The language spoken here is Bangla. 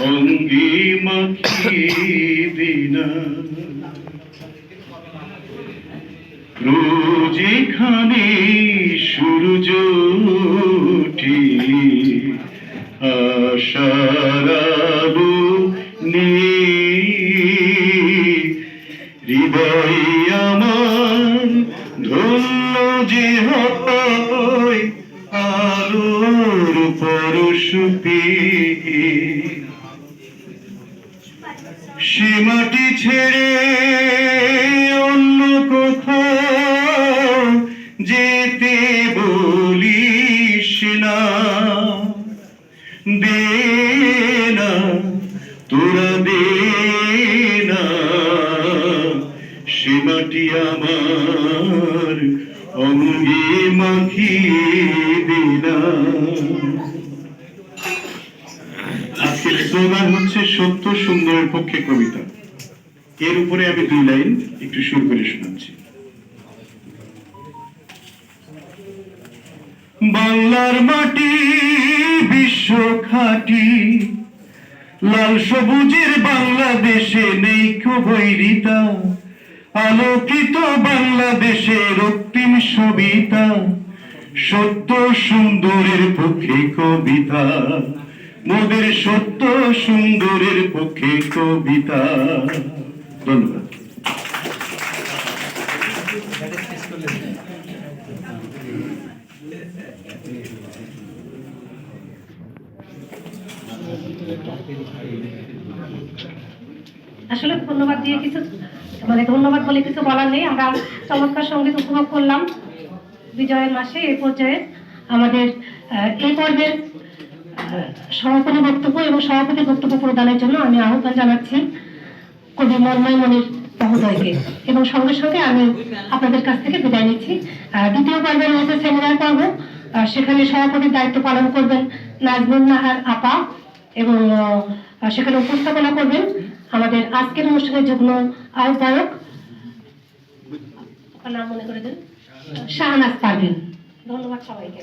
অঙ্গে মাখিয়ে দে না রোজ এখানে সূর্য ওঠে আশার আলো নিয়ে হৃদয় আমার ধন্য যে হয় আলোর পরশ সীমাটি ছেড়ে অন্য কোথাও যেতে বলিস না। দে না, তোরা দে না সীমাটি আমার অঙ্গে মাখিয়ে দে না আজকের স্লোগান হচ্ছে সত্য সুন্দরের পক্ষে কবিতা। এর উপরে আমি দুই লাইন একটু সুর করে শোনাচ্ছি। বাংলার মাটি, বিশ্ব খাটি, লাল সবুজের বাংলাদেশে নেই বৈরিতা আলোকিত বাংলাদেশের রক্তিম সবিতা, সত্য সুন্দরের পক্ষে কবিতা। মোদের সত্য সুন্দরের পক্ষে কবিতা। ধন্যবাদ। আসলে ধন্যবাদ দিয়ে কিছু মানে ধন্যবাদ বলে কিছু বলার নেই। আমরা চমৎকার সংগীত উপভোগ করলাম বিজয়ের মাসে এই পর্যায়ে আমাদের এই পর্বের সমাপনী বক্তব্য এবং সভাপতি বক্তব্য প্রদানের জন্য আমি আহ্বান জানাচ্ছি কবি মন্ময় মনির মহোদয়কে। এবং সঙ্গে সঙ্গে আমি আপনাদের কাছ থেকে বিদায় নিচ্ছি। দ্বিতীয় পর্বে রয়েছে সেমিনার পর্ব সেখানে সভাপতির দায়িত্ব পালন করবেন নাজমুল নাহার আপা এবং সেখানে উপস্থাপনা করবেন আমাদের আজকের অনুষ্ঠানের যুগ্ম আহ্বায়ক নাম মনে করে দেন? শাহনাজ পারভিন। ধন্যবাদ সবাইকে।